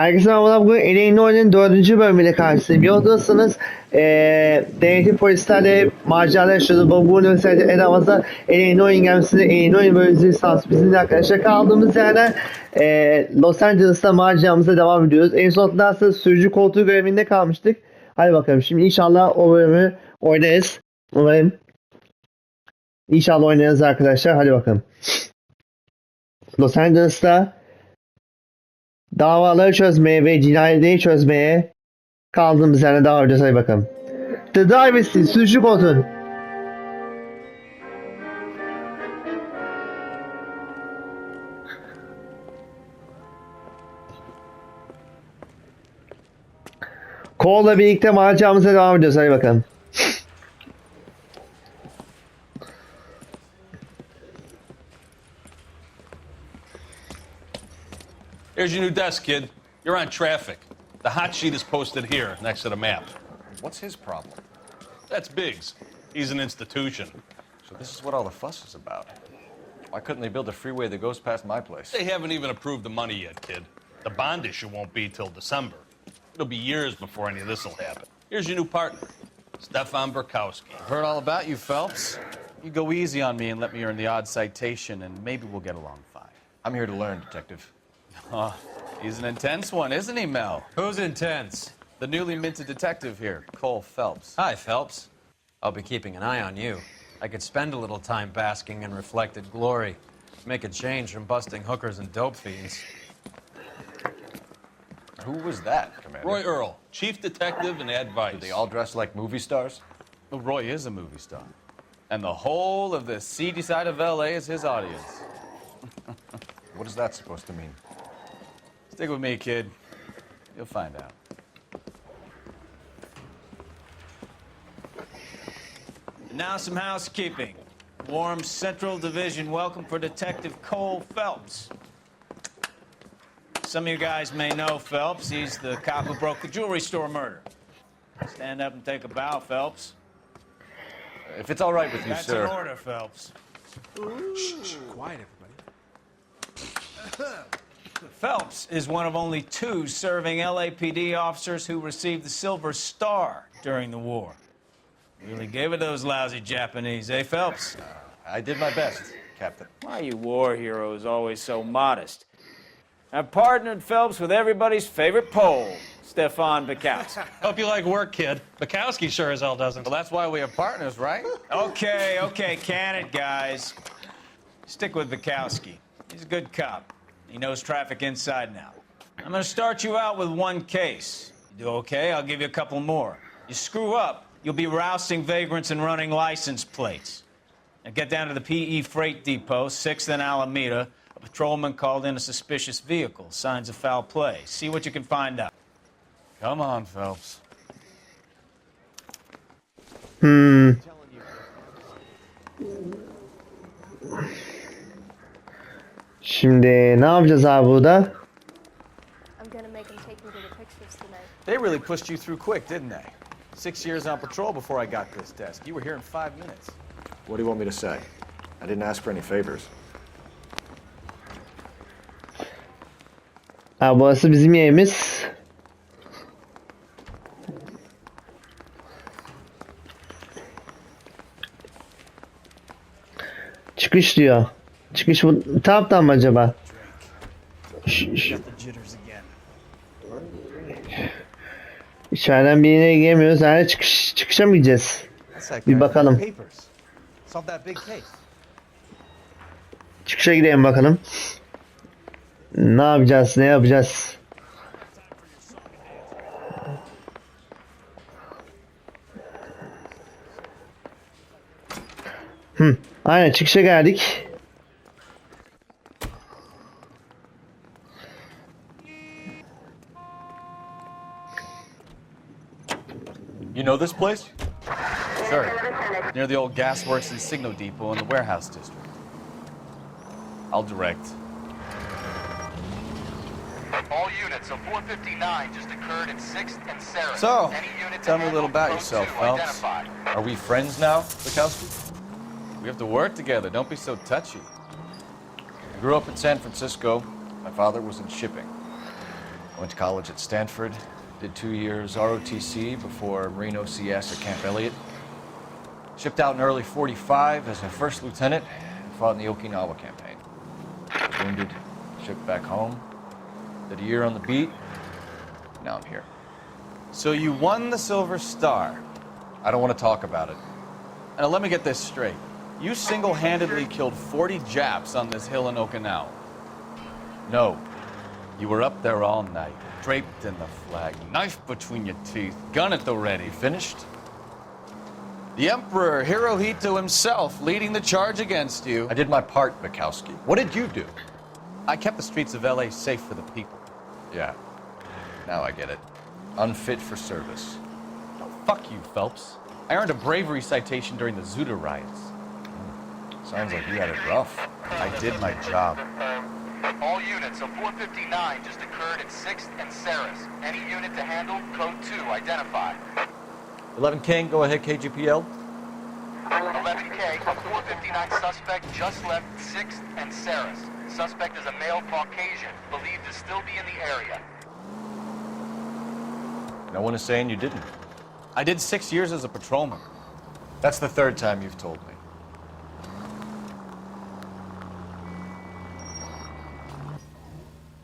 Herkese merhaba bugün Eley'in oyunun dördüncü bölümüyle karşınızdayım. Yoldasınız eee denetim polislerle maceralar yaşadı. Bu üniversitede en havası Eley'in oyun gelmesinde Eley'in oyun bölümümüzün lisansı. Bizim de arkadaşlar kaldığımız yerden eee Los Angeles'ta maceramıza devam ediyoruz. En sonunda aslında sürücü koltuğu görevinde kalmıştık. Hadi bakalım şimdi inşallah o bölümü oynarız. Umarım. İnşallah oynarız arkadaşlar. Hadi bakalım. Los Angeles'ta davaları çözmeye ve cinayetleri çözmeye kaldığımız yerden devam edeceğiz. Hadi bakalım. The Driver's Seat, sürücü koltuğun. Cole'la birlikte maceramıza devam ediyoruz. Hadi bakalım. Here's your new desk, kid. You're on traffic. The hot sheet is posted here next to the map. What's his problem? That's Biggs. He's an institution. So this is what all the fuss is about. Why couldn't they build a freeway that goes past my place? They haven't even approved the money yet, kid. The bond issue won't be till December. It'll be years before any of this will happen. Here's your new partner, Stefan Burkowski. Heard all about you, Phelps. You go easy on me and let me earn the odd citation, and maybe we'll get along fine. I'm here to learn, Detective. Oh, he's an intense one, isn't he, Mel? Who's intense? The newly minted detective here, Cole Phelps. Hi, Phelps. I'll be keeping an eye on you. I could spend a little time basking in reflected glory. Make a change from busting hookers and dope fiends. Who was that, Commander? Roy Earl, chief detective and advice. They all dress like movie stars? Well, Roy is a movie star. And the whole of the seedy side of LA is his audience. What is that supposed to mean? Stick with me, kid. You'll find out. Now some housekeeping. Warm Central Division welcome for Detective Cole Phelps. Some of you guys may know Phelps. He's the cop who broke the jewelry store murder. Stand up and take a bow, Phelps. If it's all right with you, sir. That's sir. an order, Phelps. Quiet, everybody. Phelps is one of only two serving LAPD officers who received the Silver Star during the war. Really gave it to those lousy Japanese, eh, Phelps? I did my best, Captain. Why are you war heroes always so modest? I've partnered Phelps with everybody's favorite Pole, Stefan Bukowski. Hope you like work, kid. Bukowski sure as hell doesn't. well, that's why we have partners, right? okay, okay, can it, guys. Stick with Bukowski. He's a good cop. He knows traffic inside out. I'm gonna start you out with one case. You do okay, I'll give you a couple more. You screw up, you'll be rousting vagrants and running license plates. Now get down to the PE Freight Depot, 6th and Alameda. A patrolman called in a suspicious vehicle. Signs of foul play. See what you can find out. Come on, Phelps. Hmm. Şimdi ne yapacağız abi burada? I'm gonna make him take me to the pictures tonight. They really pushed you through quick, didn't they? Six years on patrol before I got this desk. You were here in five minutes. What do you want me to say? I didn't ask for any favors. Ha, burası bizim yerimiz. Çıkış diyor. Çıkış bu taraftan mı acaba? İçeriden bir yere giremiyoruz. Yani çıkış, çıkışa mı gideceğiz? Bir bakalım. Çıkışa gidelim bakalım. Ne yapacağız? Ne yapacağız? Hı, aynen çıkışa geldik. You know this place? Sure. Near the old gasworks and signal depot in the warehouse district. I'll direct. All units, a 459 just occurred in 6th and Sarah. So, tell me a little about yourself, Phelps. Are we friends now, Bukowski? We have to work together. Don't be so touchy. I grew up in San Francisco. My father was in shipping. Went to college at Stanford, did two years ROTC before Marine OCS at Camp Elliott. Shipped out in early 45 as a first lieutenant and fought in the Okinawa campaign. Was wounded, shipped back home, did a year on the beat. Now I'm here. So you won the Silver Star. I don't want to talk about it. Now let me get this straight. You single-handedly killed 40 Japs on this hill in Okinawa. No, You were up there all night, draped in the flag, knife between your teeth, gun at the ready. finished? The Emperor Hirohito himself leading the charge against you. I did my part, Mikowski. What did you do? I kept the streets of LA safe for the people. Yeah, now I get it. Unfit for service. Oh, fuck you, Phelps. I earned a bravery citation during the Zuda riots. Hmm. Sounds like you had it rough. I did my job. All units, a 459 just occurred at 6th and Saris. Any unit to handle, code 2, identify. 11 King, go ahead, KGPL. 11K, a 459 suspect just left 6th and Saris. Suspect is a male Caucasian, believed to still be in the area. No one is saying you didn't. I did six years as a patrolman. That's the third time you've told me.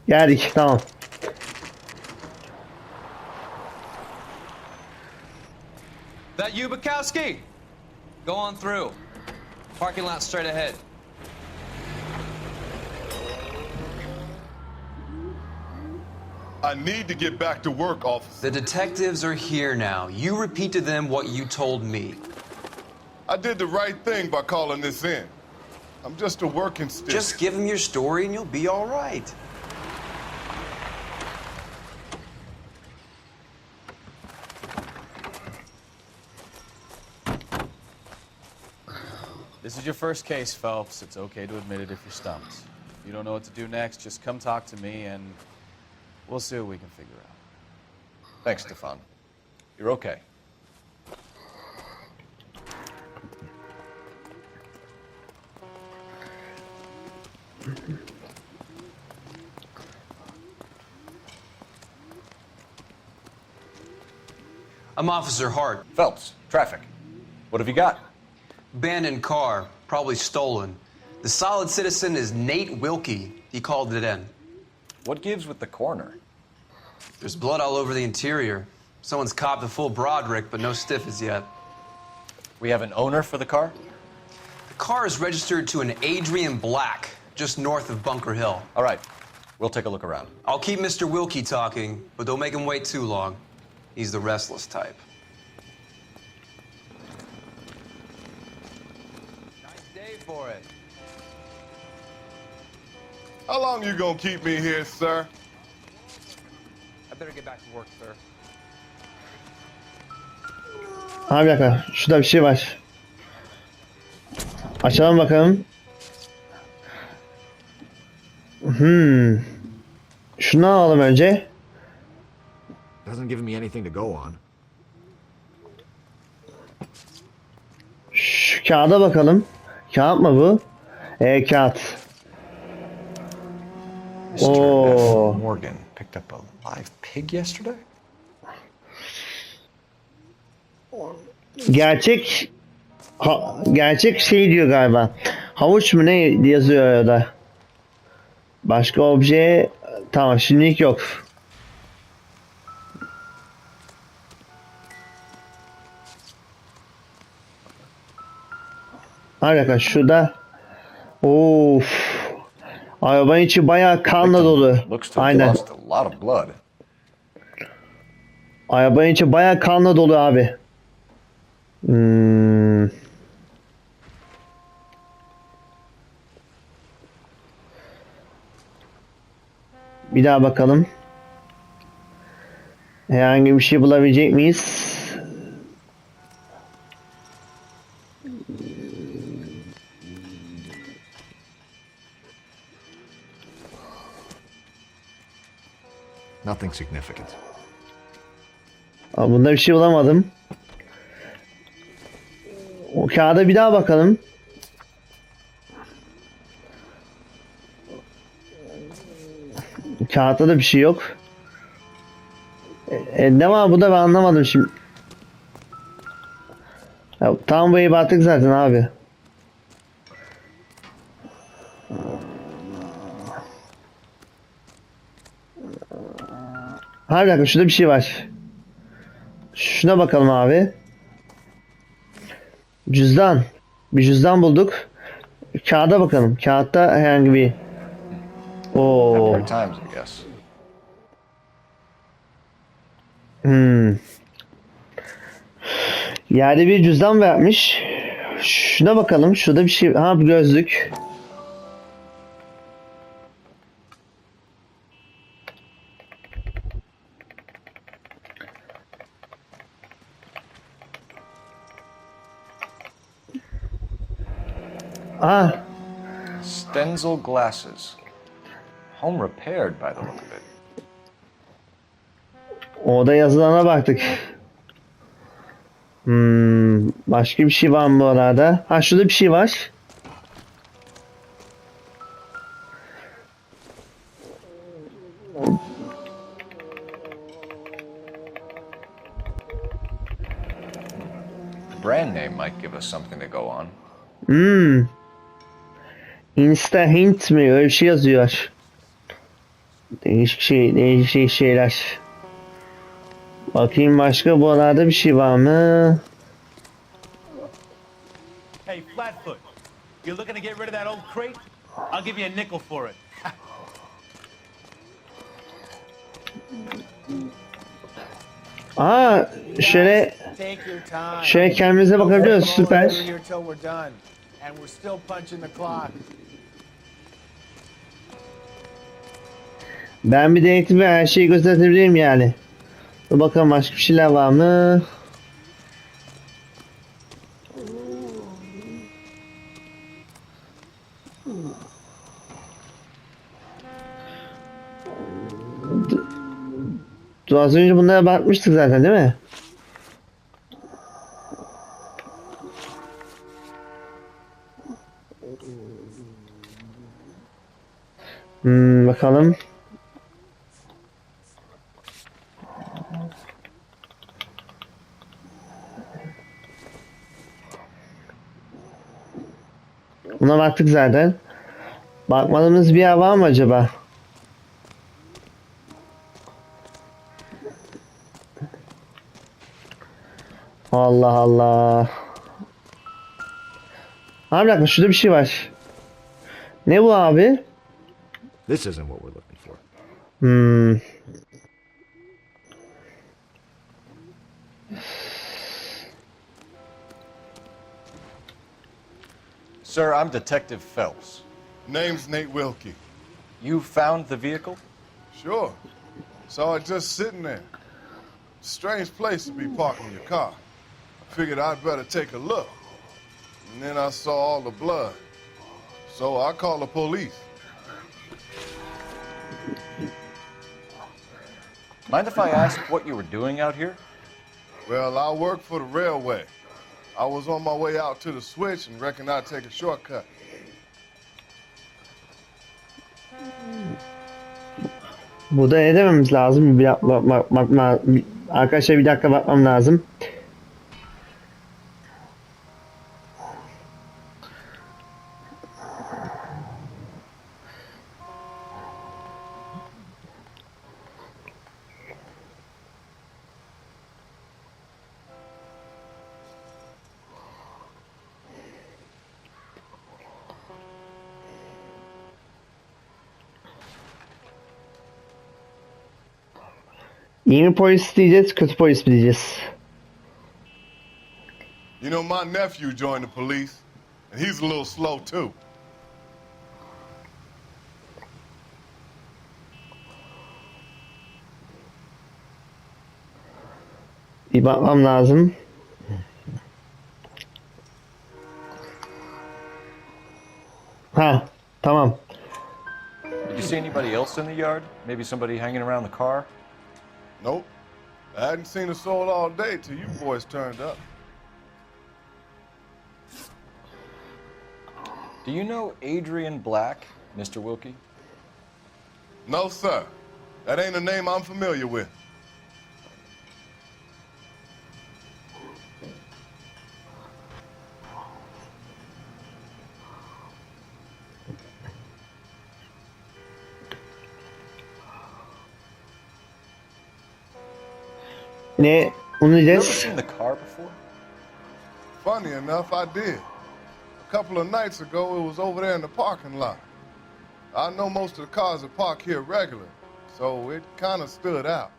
Geldik tamam. That you, Bukowski? Go on through. Parking lot straight ahead. I need to get back to work, officer. The detectives are here now. You repeat to them what you told me. I did the right thing by calling this in. I'm just a working stick. Just give them your story and you'll be all right. This is your first case, Phelps. It's okay to admit it if you're stumped. If you don't know what to do next, just come talk to me and we'll see what we can figure out. Thanks, Stefan. You're okay. I'm Officer Hart. Phelps, traffic. What have you got? Abandoned car, probably stolen. The solid citizen is Nate Wilkie. He called it in. What gives with the coroner? There's blood all over the interior. Someone's copped a full Broderick, but no stiff as yet. We have an owner for the car? The car is registered to an Adrian Black, just north of Bunker Hill. All right, we'll take a look around. I'll keep Mr. Wilkie talking, but don't make him wait too long. He's the restless type. For it. How long you gonna keep me here, sir? I better get back to work, sir. Ha bir dakika. Şurada bir şey var. Açalım bakalım. Hmm. Şunu alalım önce. Doesn't give me anything to go on. Şu kağıda bakalım. Kağıt mı bu? E kağıt. F. Morgan picked up a live pig yesterday. Gerçek ha- gerçek şey diyor galiba. Havuç mu ne yazıyor orada? Başka obje tamam şimdilik yok. Arkadaşlar şurada Of. Arabanın içi bayağı kanla dolu. Aynen. Arabanın içi bayağı kanla dolu abi. Hmm. Bir daha bakalım. Herhangi bir şey bulabilecek miyiz? Nothing significant. Aa, bunda bir şey bulamadım. O kağıda bir daha bakalım. Kağıtta da bir şey yok. E, ne var bu da ben anlamadım şimdi. Ya, tam bu battık zaten abi. Ha bir dakika şurada bir şey var. Şuna bakalım abi. Cüzdan. Bir cüzdan bulduk. Kağıda bakalım. Kağıtta herhangi bir Oo. Hmm. Yerde bir cüzdan vermiş. Şuna bakalım. Şurada bir şey. Ha bir gözlük. Ah, Stenzel glasses. Home repaired by the look of it. orada yazılana baktık. Hmm, başka bir şey var mı bu arada? Ha şurada bir şey var. Brand name might give us something to go on. Hmm. Insta hint mi? Öyle bir şey yazıyor. Değişik şey, değişik şeyler. Bakayım başka bu arada bir şey var mı? Hey, Flatfoot, you looking to get rid of that old crate? I'll give you a nickel for it. Aa, şöyle şöyle kendimize bakabiliyoruz. Süper. Ben bir denetim ve her şeyi gösterebilirim yani. Dur bakalım başka bir şeyler var mı? Dur az önce bunlara bakmıştık zaten değil mi? Hmm, bakalım. Baktık zaten. Bakmadığımız bir yer var mı acaba? Allah Allah. Abi dakika şurada bir şey var. Ne bu abi? This isn't what we're looking for. Hmm. Sir, I'm Detective Phelps. Name's Nate Wilkie. You found the vehicle? Sure. Saw it just sitting there. Strange place to be parking your car. Figured I'd better take a look. And then I saw all the blood. So I called the police. Mind if I ask what you were doing out here? Well, I work for the railway. I was on my way out to the switch and reckoned I'd take a shortcut. Burada ne dememiz lazım? Bir bak, bak, bir- arkadaşlar bir dakika bakmam lazım. İyi mi polis diyeceğiz, kötü polis mi diyeceğiz? You know, my nephew joined the police, and he's a little slow too. Bir bakmam lazım. Ha, tamam. Did you see anybody else in the yard? Maybe somebody hanging around the car? Nope. I hadn't seen a soul all day till you boys turned up. Do you know Adrian Black, Mr. Wilkie? No, sir. That ain't a name I'm familiar with. Ne? Onu You ever diyeceğiz. seen the car before? Funny enough, I did. A couple of nights ago, it was over there in the parking lot. I know most of the cars are parked here regular, so it kind of stood out.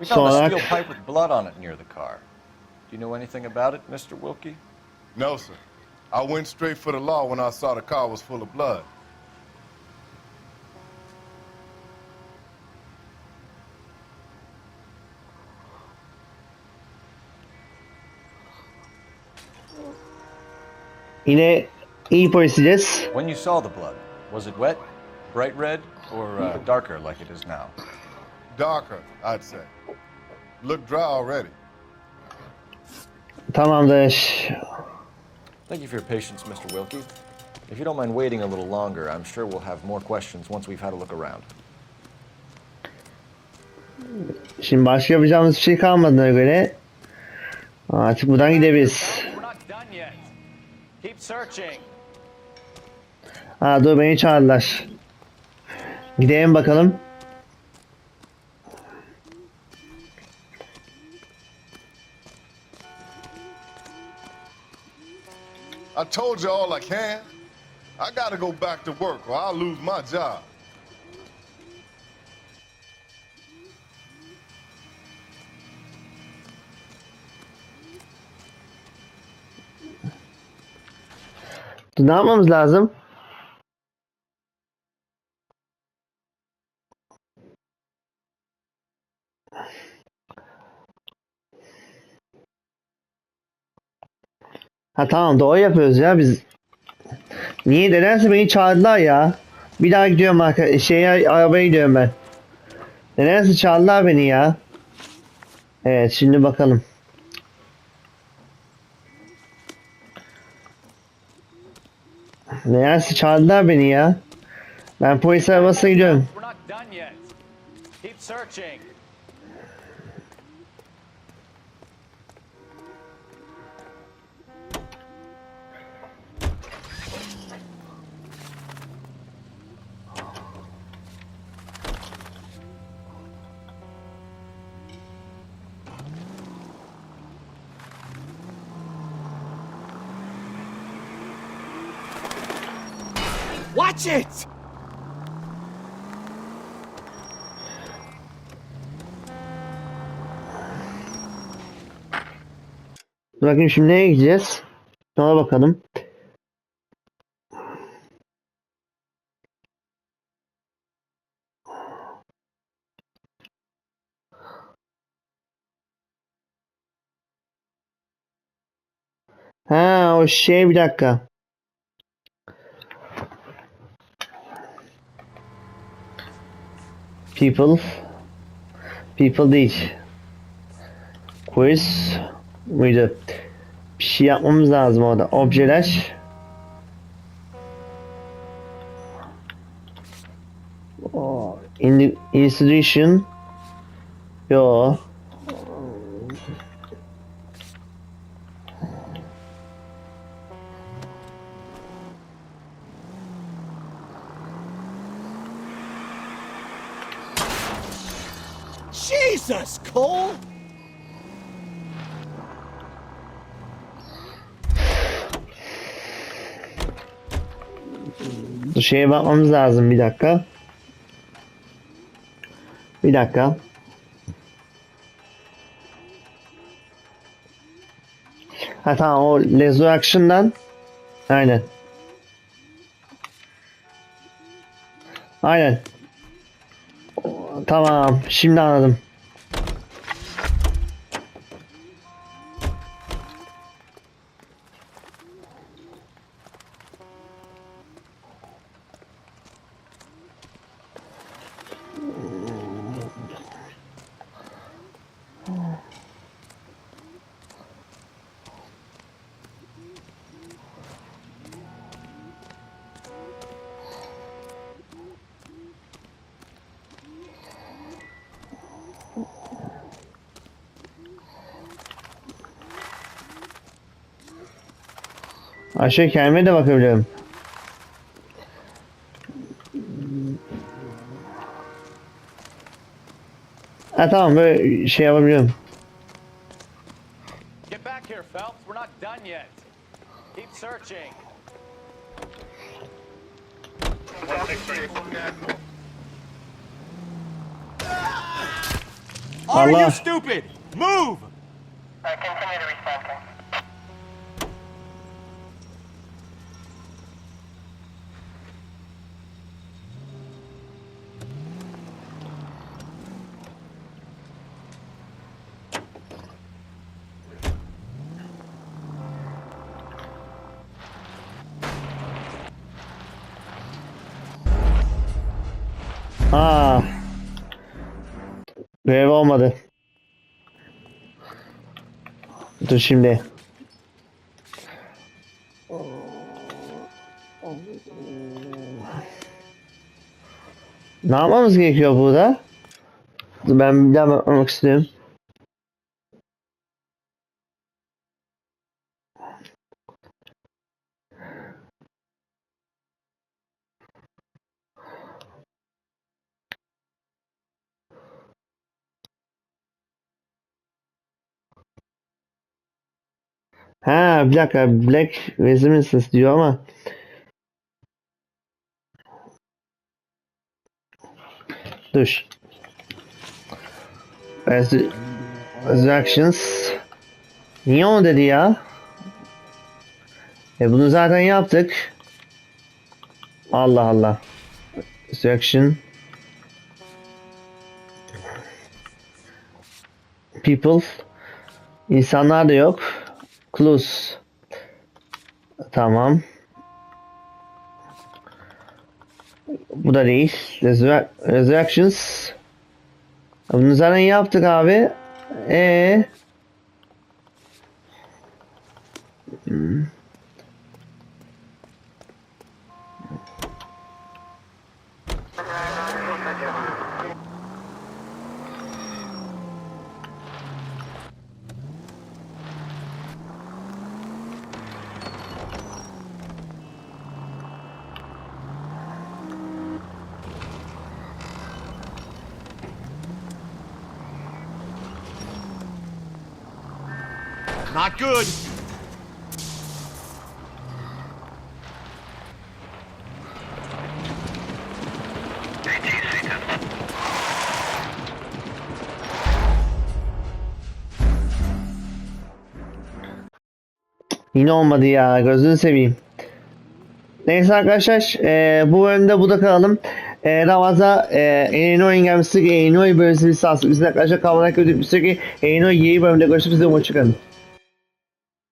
We found a Solak. steel pipe with blood on it near the car. Do you know anything about it, Mr. Wilkie? No, sir. I went straight for the law when I saw the car was full of blood. Yine iyi polis diyeceğiz. When you saw the blood, was it wet, bright red, or uh, darker like it is now? Darker, I'd say. Looked dry already. Tamamdır. Thank you for your patience, Mr. Wilkie. If you don't mind waiting a little longer, I'm sure we'll have more questions once we've had a look around. Şimdi başka yapacağımız bir şey kalmadığına göre artık buradan gidebiliriz. We're not done yet. Keep searching. Ha dur beni çağırdılar. Gidelim bakalım. I told you all I can. I gotta go back to work or I'll lose my job. Ne yapmamız lazım? Ha tamam doğru yapıyoruz ya biz. Niye nedense beni çağırdılar ya. Bir daha gidiyorum arka şeye arabaya gidiyorum ben. Nedense çağırdılar beni ya. Evet şimdi bakalım. Nedense çağırdılar beni ya. Ben polis arabasına gidiyorum. Watch it! Bakayım şimdi nereye gideceğiz? Sonra bakalım. Ha o şey bir dakika. People. People değil. Quiz muydu? Bir şey yapmamız lazım orada. Objeler. Oh, in the institution. Yo. Jesus, Cole! Şeye bakmamız lazım bir dakika. Bir dakika. Ha tamam o laser action'dan. Aynen. Aynen. Tamam şimdi anladım. Aşağı kendime de bakabiliyorum. Ha tamam böyle şey yapabiliyorum. Get back here, Phelps. We're not done yet. Keep searching. Are Allah. you stupid? Move! Dur şimdi. Ne yapmamız gerekiyor burada? Ben bir daha bakmak istiyorum. Ha bir dakika Black Resistance diyor ama Dur. Res- Resurrections Niye onu dedi ya? E bunu zaten yaptık. Allah Allah. Resurrection People İnsanlar da yok. Close. Tamam. Bu da değil. Resur- Resurrections. Bunu zaten yaptık abi. E Hmm. Not good. Yine olmadı ya. Gözünü seveyim. Neyse arkadaşlar e, bu bölümde bu da kalalım. E, Ramaz'a e, Illinois gemisi Illinois bölgesi lisansı. Bizim arkadaşlar kalmadan kötü bir süre Illinois yeni bölümde görüşmek üzere. Hoşçakalın.